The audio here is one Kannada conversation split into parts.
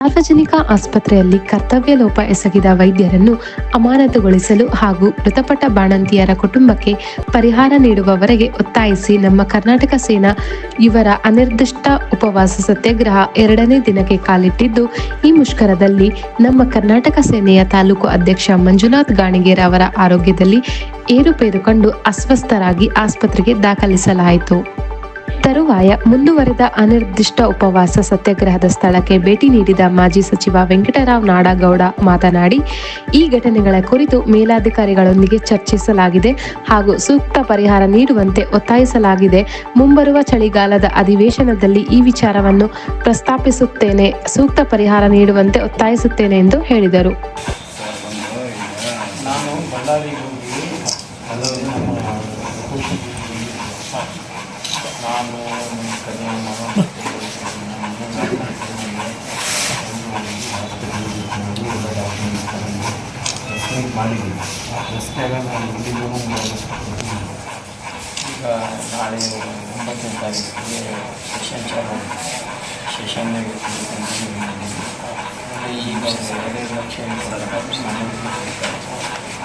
ಸಾರ್ವಜನಿಕ ಆಸ್ಪತ್ರೆಯಲ್ಲಿ ಕರ್ತವ್ಯ ಲೋಪ ಎಸಗಿದ ವೈದ್ಯರನ್ನು ಅಮಾನತುಗೊಳಿಸಲು ಹಾಗೂ ಮೃತಪಟ್ಟ ಬಾಣಂತಿಯರ ಕುಟುಂಬಕ್ಕೆ ಪರಿಹಾರ ನೀಡುವವರೆಗೆ ಒತ್ತಾಯಿಸಿ ನಮ್ಮ ಕರ್ನಾಟಕ ಸೇನಾ ಇವರ ಅನಿರ್ದಿಷ್ಟ ಉಪವಾಸ ಸತ್ಯಾಗ್ರಹ ಎರಡನೇ ದಿನಕ್ಕೆ ಕಾಲಿಟ್ಟಿದ್ದು, ಈ ಮುಷ್ಕರದಲ್ಲಿ ನಮ್ಮ ಕರ್ನಾಟಕ ಸೇನೆಯ ತಾಲೂಕು ಅಧ್ಯಕ್ಷ ಮಂಜುನಾಥ್ ಗಾಣಿಗೇರ ಅವರ ಆರೋಗ್ಯದಲ್ಲಿ ಏರುಪೇರು ಕಂಡು ಅಸ್ವಸ್ಥರಾಗಿ ಆಸ್ಪತ್ರೆಗೆ ದಾಖಲಿಸಲಾಯಿತು. ತರುವಾಯ ಮುಂದುವರೆದ ಅನಿರ್ದಿಷ್ಟ ಉಪವಾಸ ಸತ್ಯಾಗ್ರಹದ ಸ್ಥಳಕ್ಕೆ ಭೇಟಿ ನೀಡಿದ ಮಾಜಿ ಸಚಿವ ವೆಂಕಟರಾವ್ ನಾಡಗೌಡ ಮಾತನಾಡಿ, ಈ ಘಟನೆಗಳ ಕುರಿತು ಮೇಲಾಧಿಕಾರಿಗಳೊಂದಿಗೆ ಚರ್ಚಿಸಲಾಗಿದೆ ಹಾಗೂ ಸೂಕ್ತ ಪರಿಹಾರ ನೀಡುವಂತೆ ಒತ್ತಾಯಿಸಲಾಗಿದೆ. ಮುಂಬರುವ ಚಳಿಗಾಲದ ಅಧಿವೇಶನದಲ್ಲಿ ಈ ವಿಚಾರವನ್ನು ಪ್ರಸ್ತಾಪಿಸುತ್ತೇನೆ, ಸೂಕ್ತ ಪರಿಹಾರ ನೀಡುವಂತೆ ಒತ್ತಾಯಿಸುತ್ತೇನೆ ಎಂದು ಹೇಳಿದರು ನಾನು ಬಳ್ಳಾರಿಗೆ ಹೋಗಿ ಬಳ್ಳಾರಿ ನಮ್ಮ ನಾನು ನಮ್ಮ ಕಡೆ ಮಗ ಮಾಡಿದ್ವಿ ರಸ್ತೆಯಾಗ ನಾನು ಇಲ್ಲಿಂದನೂ ಈಗ ನಾಳೆ ಒಂಬತ್ತನೇ ತಾರೀಕಿಗೆ ಸೆಷನ್ ಚಾಲು ಸೆಷನ್ನಾಗೆ ಈಗ ಒಂದು ಎರಡೈದು ಲಕ್ಷ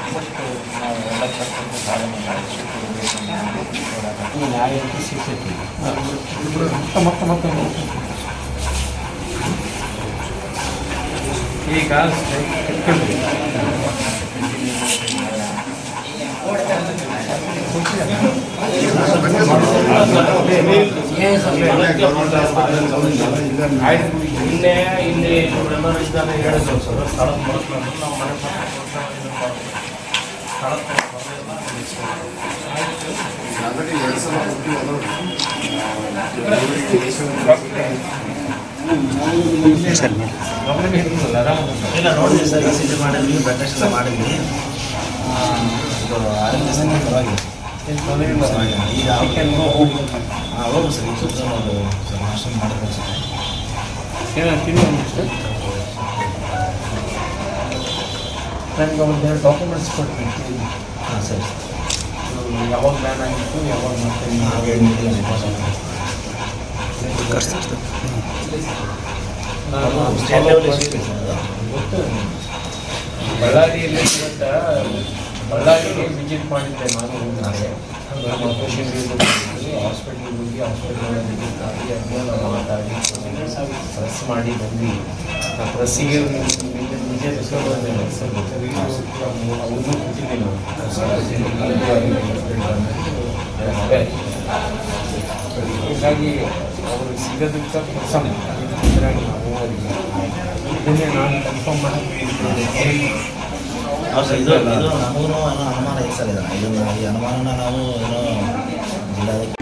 ಬಟ್ ನಾವು ಎರಡು ಲಕ್ಷ ಕೊಟ್ಟು ಸಾಧನೆ ಮಾಡಿ ಕೊಡಬೇಕು ನ್ಯಾಯ ಸಿಗ್ತೈತಿ ಮತ್ತೆ ಮತ್ತೆ ಮತ್ತೆ ಈಗ ಕಟ್ಕೊಂಡ್ರಿ ಆಯ್ತು ಇಲ್ಲೇ ಇಲ್ಲಿ ಇವರೆಲ್ಲರೂ ಇದ್ದಾರೆ ಹೇಳಿದ್ರು ಸರ್ ಸ್ಥಳ ಬಳಸ್ಕೊಂಡು ನಾವು ಮನೆ ಇಲ್ಲ ನೋಡಿದ್ವಿ ಸರ್ ಈ ಸಿ ಮಾಡಿದ್ವಿ ಬ್ಲಡ್ ಟೆಸ್ಟ್ ಎಲ್ಲ ಮಾಡಿದ್ವಿ ಆ, ಇದು ಆರೋಗ್ಯ ಸಂಖ್ಯೆ ಪರವಾಗಿಲ್ಲ ಏನ್ ತೊಂದ್ರೆ ಇಲ್ಲ. ಪರವಾಗಿಲ್ಲ. ಈಗ ಚಿಕನ್ ಹೋಗಿ ಹಾಂ ಹೋಗು ಸರ್ ಈಗ ಸ್ವಲ್ಪ ಒಂದು ಸ್ವಲ್ಪ ನಾಷ್ಟ ಮಾಡಬೇಕು ಸರ್ ನನಗೆ ಒಂದು ಎರಡು ಡಾಕ್ಯುಮೆಂಟ್ಸ್ ಕೊಡ್ತೀನಿ ಹಾಂ ಸರ್ ಯಾವಾಗ ಬ್ಯಾನ್ ಆಗಿತ್ತು ಯಾವಾಗ ಮತ್ತೆ ಹಾಗೆ ಗೊತ್ತು ಬಳ್ಳಾರಿಯಲ್ಲಿ ಇವತ್ತು ಬಳ್ಳಾರಿಗೆ ವಿಸಿಟ್ ಮಾಡಿದ್ದೆ ನಾನು ನಾಳೆ ನಮ್ಮ ಹಾಸ್ಪಿಟ್ಲಿಗೆ ಹೋಗಿ ಹಾಸ್ಪಿಟಲ್ ವಿಸಿಟ್ ಮಾಡಿ ಅದನ್ನೆಲ್ಲ ಮಾತಾಡಿ ಪ್ರೆಸ್ ಮಾಡಿ ಬಂದು ಆ ಪ್ರೆಸ್ಸಿಗೆ ಹೀಗಾಗಿ ಅವರು ಸಿಗೋದಕ್ಕೆ ಕೆಲಸ ನಾವು ಇದನ್ನೇ ನಾನು ಕನ್ಫರ್ಮ್ ಮಾಡಿ ಇದು ನಮಗೂ ಏನೋ ಅನುಮಾನ ಇದೆ ಸರ್ ಇದನ್ನು ಈ ಅನುಮಾನನ ನಾವು ಏನೋ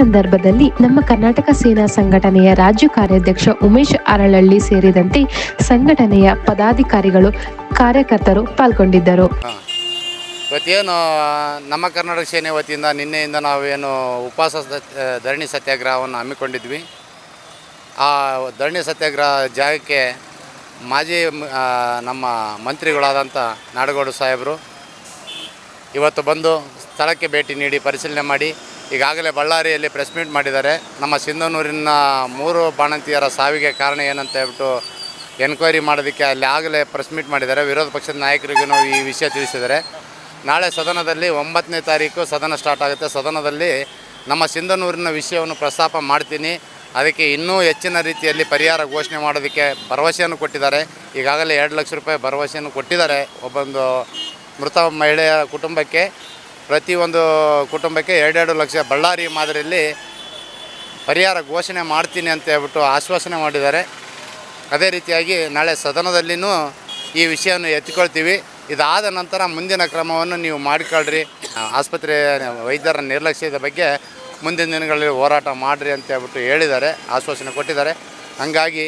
ಸಂದರ್ಭದಲ್ಲಿ ನಮ್ಮ ಕರ್ನಾಟಕ ಸೇನಾ ಸಂಘಟನೆಯ ರಾಜ್ಯ ಕಾರ್ಯಾಧ್ಯಕ್ಷ ಉಮೇಶ್ ಅರಳಳ್ಳಿ ಸೇರಿದಂತೆ ಸಂಘಟನೆಯ ಪದಾಧಿಕಾರಿಗಳು, ಕಾರ್ಯಕರ್ತರು ಪಾಲ್ಗೊಂಡಿದ್ದರು. ಇವತ್ತೇನು, ನಮ್ಮ ಕರ್ನಾಟಕ ಸೇನೆ ವತಿಯಿಂದ ನಿನ್ನೆಯಿಂದ ನಾವೇನು ಉಪವಾಸ ಧರಣಿ ಸತ್ಯಾಗ್ರಹವನ್ನು ಹಮ್ಮಿಕೊಂಡಿದ್ವಿ. ಆ ಧರಣಿ ಸತ್ಯಾಗ್ರಹ ಜಾಗಕ್ಕೆ ಮಾಜಿ ನಮ್ಮ ಮಂತ್ರಿಗಳಾದಂಥ ನಾಡಗೌಡ ಸಾಹೇಬರು ಇವತ್ತು ಬಂದು ಸ್ಥಳಕ್ಕೆ ಭೇಟಿ ನೀಡಿ, ಪರಿಶೀಲನೆ ಮಾಡಿ ಈಗಾಗಲೇ ಬಳ್ಳಾರಿಯಲ್ಲಿ ಪ್ರೆಸ್ ಮೀಟ್ ಮಾಡಿದ್ದಾರೆ. ನಮ್ಮ ಸಿಂಧನೂರಿನ ಮೂರು ಬಾಣಂತಿಯರ ಸಾವಿಗೆ ಕಾರಣ ಏನಂತ ಹೇಳ್ಬಿಟ್ಟು ಎನ್ಕ್ವೈರಿ ಮಾಡೋದಕ್ಕೆ ಅಲ್ಲಿ ಆಗಲೇ ಪ್ರೆಸ್ ಮೀಟ್ ಮಾಡಿದ್ದಾರೆ. ವಿರೋಧ ಪಕ್ಷದ ನಾಯಕರಿಗೂ ಈ ವಿಷಯ ತಿಳಿಸಿದ್ದಾರೆ. ನಾಳೆ ಸದನದಲ್ಲಿ ಒಂಬತ್ತನೇ ತಾರೀಕು ಸದನ ಸ್ಟಾರ್ಟ್ ಆಗುತ್ತೆ. ಸದನದಲ್ಲಿ ನಮ್ಮ ಸಿಂಧನೂರಿನ ವಿಷಯವನ್ನು ಪ್ರಸ್ತಾಪ ಮಾಡ್ತೀನಿ. ಅದಕ್ಕೆ ಇನ್ನೂ ಹೆಚ್ಚಿನ ರೀತಿಯಲ್ಲಿ ಪರಿಹಾರ ಘೋಷಣೆ ಮಾಡೋದಕ್ಕೆ ಭರವಸೆಯನ್ನು ಕೊಟ್ಟಿದ್ದಾರೆ. ಈಗಾಗಲೇ ಎರಡು ಲಕ್ಷ ರೂಪಾಯಿ ಭರವಸೆಯನ್ನು ಕೊಟ್ಟಿದ್ದಾರೆ ಒಬ್ಬೊಂದು ಮೃತ ಮಹಿಳೆಯ ಕುಟುಂಬಕ್ಕೆ. ಪ್ರತಿಯೊಂದು ಕುಟುಂಬಕ್ಕೆ ಎರಡೆರಡು ಲಕ್ಷ ಬಳ್ಳಾರಿ ಮಾದರಿಯಲ್ಲಿ ಪರಿಹಾರ ಘೋಷಣೆ ಮಾಡ್ತೀನಿ ಅಂತ ಹೇಳ್ಬಿಟ್ಟು ಆಶ್ವಾಸನೆ ಮಾಡಿದ್ದಾರೆ. ಅದೇ ರೀತಿಯಾಗಿ ನಾಳೆ ಸದನದಲ್ಲಿನೂ ಈ ವಿಷಯವನ್ನು ಎತ್ತಿಕೊಳ್ತೀವಿ. ಇದಾದ ನಂತರ ಮುಂದಿನ ಕ್ರಮವನ್ನು ನೀವು ಮಾಡಿಕೊಳ್ಳ್ರಿ ಆಸ್ಪತ್ರೆ ವೈದ್ಯರ ನಿರ್ಲಕ್ಷ್ಯದ ಬಗ್ಗೆ ಮುಂದಿನ ದಿನಗಳಲ್ಲಿ ಹೋರಾಟ ಮಾಡಿರಿ ಅಂತ ಹೇಳ್ಬಿಟ್ಟು ಹೇಳಿದ್ದಾರೆ, ಆಶ್ವಾಸನೆ ಕೊಟ್ಟಿದ್ದಾರೆ. ಹಾಗಾಗಿ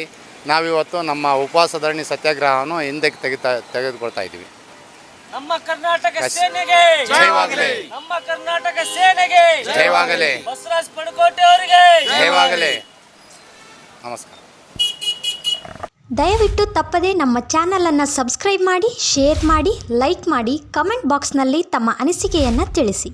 ನಾವಿವತ್ತು ನಮ್ಮ ಉಪವಾಸ ಧರಣಿ ಸತ್ಯಾಗ್ರಹವನ್ನು ಹಿಂದಕ್ಕೆ ತೆಗಿತಾ ತೆಗೆದುಕೊಳ್ತಾ ಇದ್ದೀವಿ. ನಮ್ಮ ಕರ್ನಾಟಕ ಸೇನೆಗೆ. ಜಯವಾಗಲಿ. ನಮ್ಮ ಕರ್ನಾಟಕ ಸೇನೆಗೆ. ಜಯವಾಗಲಿ. ಬಸವರಾಜ್ ಪಡಕೋಟೆ ಅವರಿಗೆ. ಜಯವಾಗಲಿ. ನಮಸ್ಕಾರ. ದಯವಿಟ್ಟು ತಪ್ಪದೇ ನಮ್ಮ ಚಾನಲನ್ನು ಸಬ್ಸ್ಕ್ರೈಬ್ ಮಾಡಿ ಶೇರ್ ಮಾಡಿ ಲೈಕ್ ಮಾಡಿ ಕಮೆಂಟ್ ಬಾಕ್ಸ್ನಲ್ಲಿ ತಮ್ಮ ಅನಿಸಿಕೆಯನ್ನು ತಿಳಿಸಿ.